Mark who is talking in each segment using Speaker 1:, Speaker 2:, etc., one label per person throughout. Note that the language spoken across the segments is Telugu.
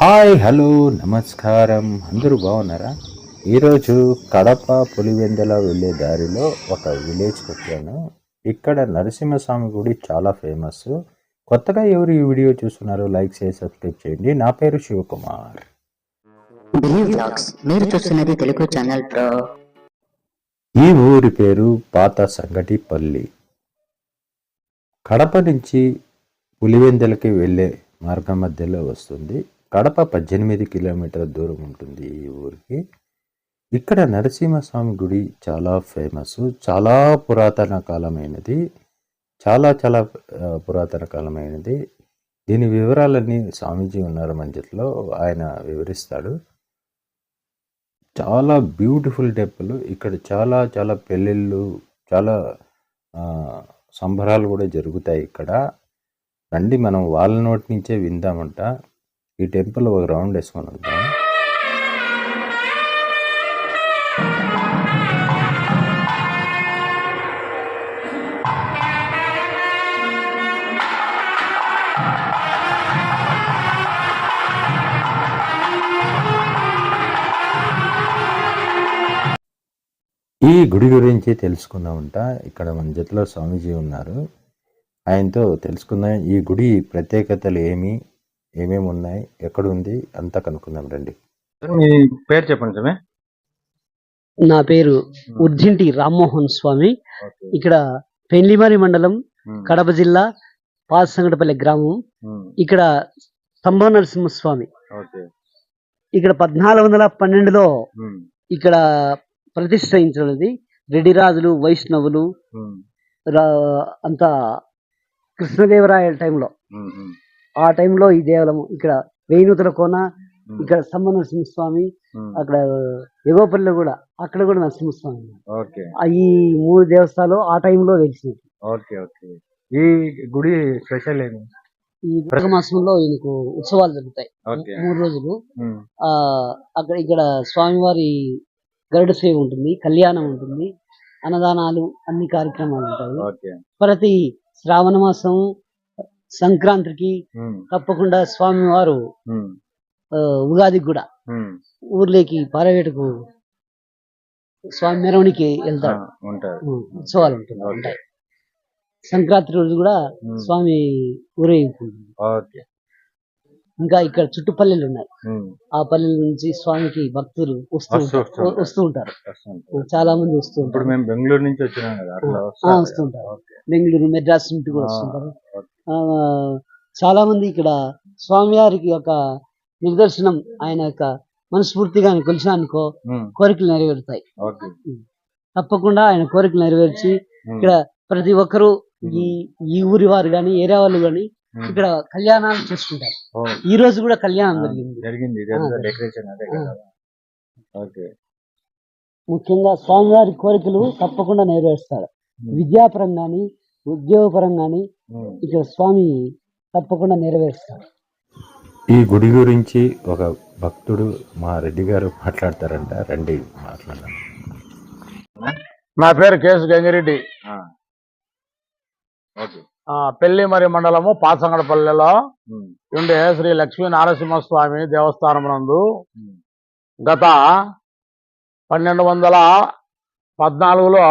Speaker 1: హాయ్ హలో నమస్కారం. అందరూ బాగున్నారా? ఈరోజు కడప పులివెందల వెళ్ళే దారిలో ఒక విలేజ్కి వచ్చాను ఇక్కడ నరసింహస్వామి గుడి చాలా ఫేమస్. కొత్తగా ఎవరు ఈ వీడియో చూస్తున్నారో లైక్ చేసి సబ్స్క్రైబ్ చేయండి. నా పేరు శివకుమార్.
Speaker 2: మీరు చూస్తున్నది తెలుగు ఛానల్ ప్రో
Speaker 1: ఈ ఊరి పేరు పాత సంగటిపల్లి. కడప నుంచి పులివెందలకి వెళ్ళే మార్గం మధ్యలో వస్తుంది. కడప పద్దెనిమిది కిలోమీటర్ల దూరం ఉంటుంది ఈ ఊరికి. ఇక్కడ నరసింహస్వామి గుడి చాలా ఫేమస్. చాలా పురాతన కాలమైనది. చాలా చాలా పురాతన కాలమైనది. దీని వివరాలన్నీ స్వామీజీ ఉన్నారు మంచిలో ఆయన వివరిస్తాడు. చాలా బ్యూటిఫుల్ టెంపుల్. ఇక్కడ చాలా చాలా పెళ్ళిళ్ళు చాలా సంబరాలు కూడా జరుగుతాయి ఇక్కడ. రండి మనం వాళ్ళ నోటి నుంచే విందామంట. ఈ టెంపుల్ ఒక రౌండ్ వేసుకొని వద్దాం. ఈ గుడి గురించి తెలుసుకుందామంట. ఇక్కడ మన జతిలో స్వామీజీ ఉన్నారు. ఆయనతో తెలుసుకుందాం. ఈ గుడి ప్రత్యేకతలు ఏమి? ఏమేమి ఉన్నాయి? ఎక్కడ ఉంది అంతా కనుక్కుందాం రండి.
Speaker 3: మీ పేరు చెప్పండి సమే
Speaker 4: నా పేరు ఉర్జింటి రామ్మోహన్ స్వామి. ఇక్కడ పెండ్లిమారి మండలం కడప జిల్లా పాసంగటపల్లి గ్రామం. ఇక్కడ స్తంభ నరసింహస్వామి.
Speaker 3: ఓకే.
Speaker 4: ఇక్కడ పద్నాలుగు వందల పన్నెండులో ఇక్కడ ప్రతిష్ఠించినది రెడ్డి రాజులు వైష్ణవులు రా- అంతా కృష్ణదేవరాయల టైంలో. ఆ టైంలో ఈ దేవాలయం ఇక్కడ వేణుతుల కోన ఇక్కడ స్తంభ నరసింహస్వామి అక్కడ ఎగోపల్లి కూడా అక్కడ కూడా నరసింహస్వామి ఈ మూడు దేవస్థానాలు ఆ టైంలో వెలిసినాయి.
Speaker 3: Okay okay. ఈ గుడి స్పెషల్ ఏమి
Speaker 4: ఈ మాసంలో ఈయనకు ఉత్సవాలు జరుగుతాయి. మూడు రోజులు. ఆ అక్కడ ఇక్కడ స్వామివారి గరుడ సేవ ఉంటుంది కళ్యాణం ఉంటుంది అన్నదానాలు అన్ని కార్యక్రమాలు ఉంటాయి. ప్రతి శ్రావణ మాసం సంక్రాంతికి తప్పకుండా స్వామివారు ఆ, ఉగాదికి కూడా ఊర్లోకి పారవేటకు స్వామి మెరవనికి వెళ్తాడు ఉత్సవాలు. ఉంటాయి. సంక్రాంతి రోజు కూడా. స్వామి
Speaker 3: ఓకే.
Speaker 4: ఇంకా ఇక్కడ చుట్టుపల్లెలు ఉన్నాయి.
Speaker 3: ఉమ్.
Speaker 4: ఆ పల్లెల నుంచి స్వామికి భక్తులు వస్తూ
Speaker 3: వస్తూ
Speaker 4: ఉంటారు. చాలా మంది వస్తూ ఉంటారు.
Speaker 3: బెంగళూరు నుంచి వచ్చినాం కదా?
Speaker 4: వస్తుంటారు. బెంగళూరు మెడ్రాస్ నుండి కూడా వస్తుంటారు
Speaker 3: ఓకే.
Speaker 4: ఆ, చాలా మంది ఇక్కడ స్వామివారికి యొక్క నిదర్శనం ఆయన యొక్క మనస్ఫూర్తిగా ఆయన కొలిచిన అనుకో
Speaker 3: ఉమ్.
Speaker 4: కోరికలు నెరవేరుతాయి తప్పకుండా ఆయన కోరికలు నెరవేర్చి. ఇక్కడ ప్రతి ఒక్కరూ ఈ ఈ ఊరి వారు గాని ఏరియా వాళ్ళు గాని. ఇక్కడ కళ్యాణాలు చేసుకుంటారు ఈ రోజు కూడా కళ్యాణం జరిగింది ముఖ్యంగా స్వామివారి కోరికలు తప్పకుండా నెరవేరుస్తారు
Speaker 3: ఉమ్.
Speaker 4: విద్యాపరంగా గాని ఉద్యోగపరంగా గాని
Speaker 3: ఉమ్.
Speaker 4: ఇక్కడ స్వామి తప్పకుండా నెరవేరుస్తారు
Speaker 1: ఈ గుడి గురించి ఒక భక్తుడు మా రెడ్డి గారు మాట్లాడతారంట రండి మాట్లాడదాం
Speaker 5: నా పేరు కేసు గంగిరెడ్డి
Speaker 3: ఆ. ఓకే
Speaker 5: ఆ, పెళ్ళిమరి మండలము పాసంగడపల్లెలో. ఉండే శ్రీ లక్ష్మీ నారసింహస్వామి దేవస్థానం నందు. గత పన్నెండు వందల పద్నాలుగులో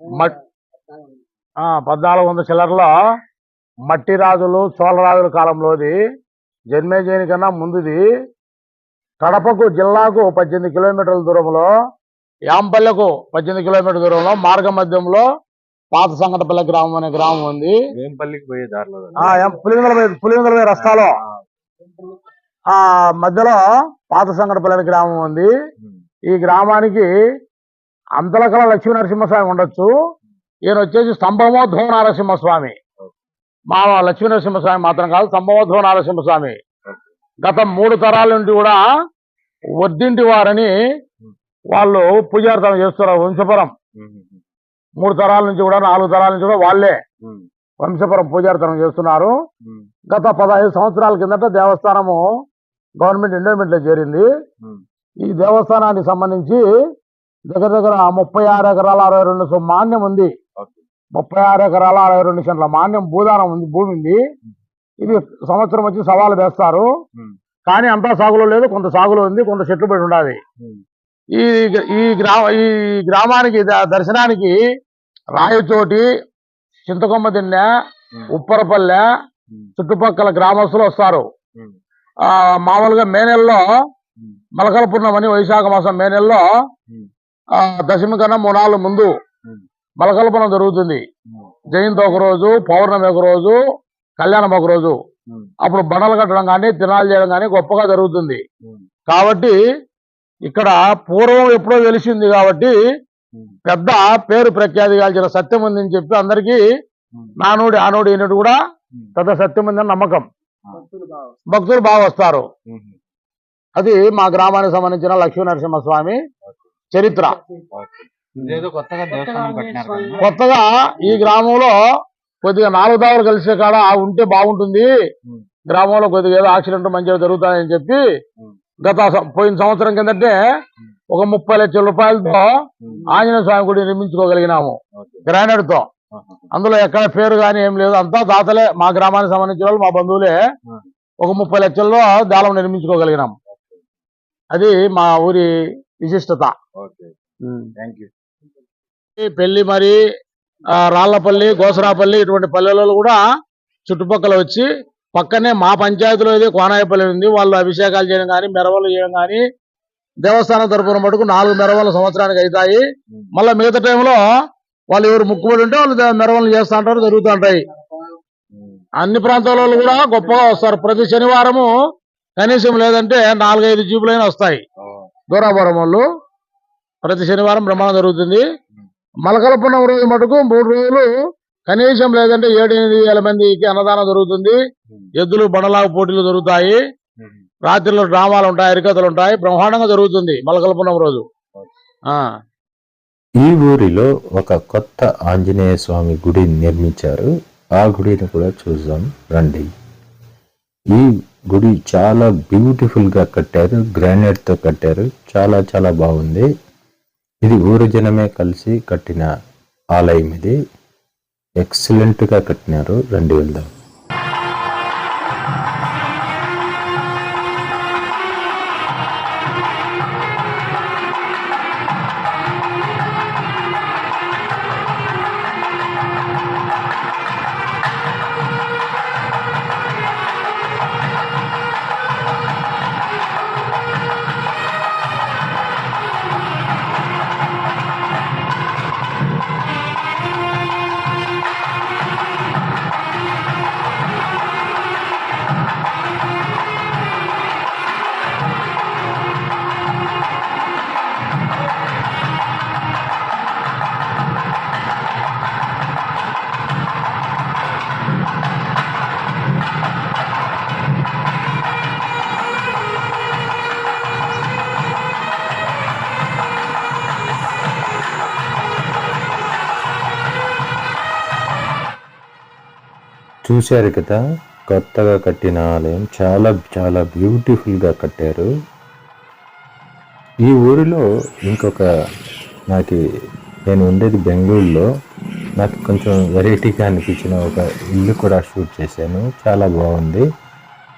Speaker 5: మట్ పద్నాలుగు వందల చిల్లరలో మట్టి రాజులు చోళరాజుల కాలంలోది జన్మేజయుని కన్నా ముందుది కడపకు జిల్లాకు పద్దెనిమిది కిలోమీటర్ల దూరంలో యాంపల్లెకు పద్దెనిమిది కిలోమీటర్ల దూరంలో మార్గ మధ్యంలో పాత సంగటపల్లె గ్రామం అనే గ్రామం ఉంది. పులివెందుల పులివెందుల రస్తాలో. ఆ. మధ్యలో పాత సంగటపల్లి అనే గ్రామం ఉంది. ఈ గ్రామానికి అంతలకల లక్ష్మీ నరసింహస్వామి ఉండొచ్చు. ఈయన వచ్చేసి స్తంభమోద్భవ నరసింహస్వామి మా లక్ష్మీ నరసింహస్వామి మాత్రం కాదు స్తంభమోద్భవ నరసింహస్వామి గత మూడు తరాల నుండి కూడా వద్దింటి వారని వాళ్ళు పూజార్థం చేస్తున్నారు వంశపురం. మూడు తరాల నుంచి కూడా నాలుగు తరాల నుంచి కూడా వాళ్ళే. వంశపురం పూజార్థనం చేస్తున్నారు. గత పదహైదు సంవత్సరాల కిందట దేవస్థానము గవర్నమెంట్ ఎండోమెంట్లో చేరింది. ఈ దేవస్థానానికి సంబంధించి దగ్గర దగ్గర ముప్పై ఆరు ఎకరాల అరవై రెండు సో మాన్యం ఉంది. ముప్పై ఆరు ఎకరాల అరవై రెండు సెంట్ల మాన్యం భూదానం ఉంది భూమి ఉంది ఇది సంవత్సరం వచ్చి సవాలు వేస్తారు. కానీ అంతా సాగులో లేదు కొంత సాగులో ఉంది కొంత చెట్లు పెట్టి ఉండాలి. ఈ ఈ గ్రామ ఈ గ్రామానికి దర్శనానికి రాయచోటి చింతకొమ్మ దిన్నె
Speaker 3: ఉమ్.
Speaker 5: ఉప్పరపల్లె. చుట్టుపక్కల గ్రామస్తులు వస్తారు. ఆ మామూలుగా మే నెలలో. మలకల పున్నమని వైశాఖ మాసం మే నెలలో దశమి కన్నా మూడు నాలుగు ముందు పున్నం జరుగుతుంది. జయంతి ఒక రోజు పౌర్ణమి ఒక రోజు కళ్యాణం ఒక రోజు
Speaker 3: ఉమ్.
Speaker 5: అప్పుడు బండలు కట్టడం కానీ తినాలు చేయడం కానీ గొప్పగా జరుగుతుంది. కాబట్టి ఇక్కడ పూర్వం ఎప్పుడో వెలిసింది కాబట్టి. పెద్ద పేరు ప్రఖ్యాతి కాల్చిన సత్యం ఉందని చెప్పి అందరికీ. నానుడి ఆనుడి ఈనుడు కూడా. పెద్ద సత్యం ఉందని నమ్మకం
Speaker 4: భక్తులు బాగా
Speaker 5: వస్తారు. అది మా గ్రామానికి సంబంధించిన లక్ష్మీ నరసింహస్వామి చరిత్ర
Speaker 3: కొత్తగా
Speaker 5: ఈ గ్రామంలో కొద్దిగా నాలుగు దావులు కలిసే కాడ ఆ ఉంటే బాగుంటుంది. గ్రామంలో కొద్దిగా ఏదో యాక్సిడెంట్ మంచిగా జరుగుతాయని చెప్పి. గత పోయిన సంవత్సరం కిందటే ఒక ముప్పై లక్షల రూపాయలతో. ఆంజనేయ స్వామి గుడి నిర్మించుకోగలిగినాము.
Speaker 3: గ్రానైడ్తో.
Speaker 5: అందులో ఎక్కడ పేరు కానీ ఏం లేదు. అంతా దాతలే. మా గ్రామానికి సంబంధించిన వాళ్ళు మా బంధువులే. ఒక ముప్పై లక్షల్లో దాళం నిర్మించుకోగలిగినాం. అది మా ఊరి విశిష్టత.
Speaker 3: ఓకే. థ్యాంక్ యూ
Speaker 5: పెళ్ళి మరి రాళ్ళపల్లి గోసరాపల్లి ఇటువంటి పల్లెలలో కూడా చుట్టుపక్కల వచ్చి పక్కనే మా పంచాయతీలో అయితే కోనాయపల్లి ఉంది వాళ్ళు అభిషేకాలు చేయడం కానీ మెరవలు చేయడం కానీ దేవస్థానం తరపున మటుకు నాలుగు మెరవలు సంవత్సరానికి అవుతాయి. మళ్ళీ మిగతా టైంలో వాళ్ళు ఎవరు ముక్కుబడి ఉంటే వాళ్ళు మెరవలు చేస్తూ ఉంటారు జరుగుతూ ఉంటాయి. అన్ని ప్రాంతాల కూడా గొప్పగా వస్తారు. ప్రతి శనివారము కనీసం లేదంటే నాలుగైదు జీపులైనా వస్తాయి. దూరాపురం వాళ్ళు. ప్రతి శనివారం బ్రహ్మాండం జరుగుతుంది. మలకల పున్నం రోజు మటుకు మూడు రోజులు కనీసం లేదంటే ఏడు ఎనిమిది వేల మందికి అన్నదానం జరుగుతుంది. ఎద్దులు బండలాగు పోటీలు జరుగుతాయి. రాత్రిలో డ్రామాలు ఉంటాయి హరికథలు ఉంటాయి. బ్రహ్మాండంగా జరుగుతుంది మలకల పున్నం రోజు. ఆ.
Speaker 1: ఈ ఊరిలో ఒక కొత్త ఆంజనేయ స్వామి గుడి నిర్మించారు. ఆ గుడిని కూడా చూద్దాం రండి. ఈ గుడి చాలా బ్యూటిఫుల్గా కట్టారు గ్రానైట్తో కట్టారు. చాలా చాలా బాగుంది. ఇది ఊరు జనమే కలిసి కట్టిన ఆలయం ఇది. ఎక్సలెంట్గా కట్టినారు రండి వెళ్దాం చూశారు కదా కొత్తగా కట్టిన ఆలయం చాలా చాలా బ్యూటిఫుల్గా కట్టారు. ఈ ఊరిలో ఇంకొక నాకు నేను ఉండేది బెంగళూరులో. నాకు కొంచెం వెరైటీగా అనిపించిన ఒక ఇల్లు కూడా షూట్ చేశాను. చాలా బాగుంది.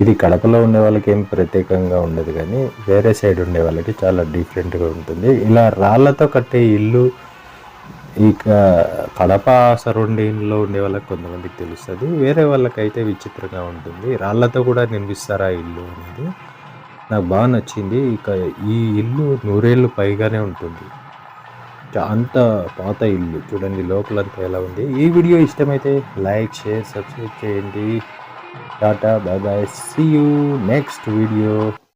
Speaker 1: ఇది కడపలో ఉండే వాళ్ళకి ఏం ప్రత్యేకంగా ఉండదు కానీ వేరే సైడ్ ఉండే వాళ్ళకి చాలా డిఫరెంట్గా ఉంటుంది. ఇలా రాళ్ళతో కట్టే ఇల్లు ఇక కడప సరౌండింగ్లో ఉండే వాళ్ళకి కొంతమందికి తెలుస్తుంది. వేరే వాళ్ళకైతే విచిత్రంగా ఉంటుంది. రాళ్ళతో కూడా నిర్మిస్తారా ఇల్లు అనేది? నాకు బాగా నచ్చింది. ఇక ఈ ఇల్లు నూరేళ్ళు పైగానే ఉంటుంది. అంత పాత ఇల్లు చూడండి లోపలంతా ఎలా ఉంది. ఈ వీడియో ఇష్టమైతే లైక్ షేర్ సబ్స్క్రైబ్ చేయండి. Tata bye bye. See you next video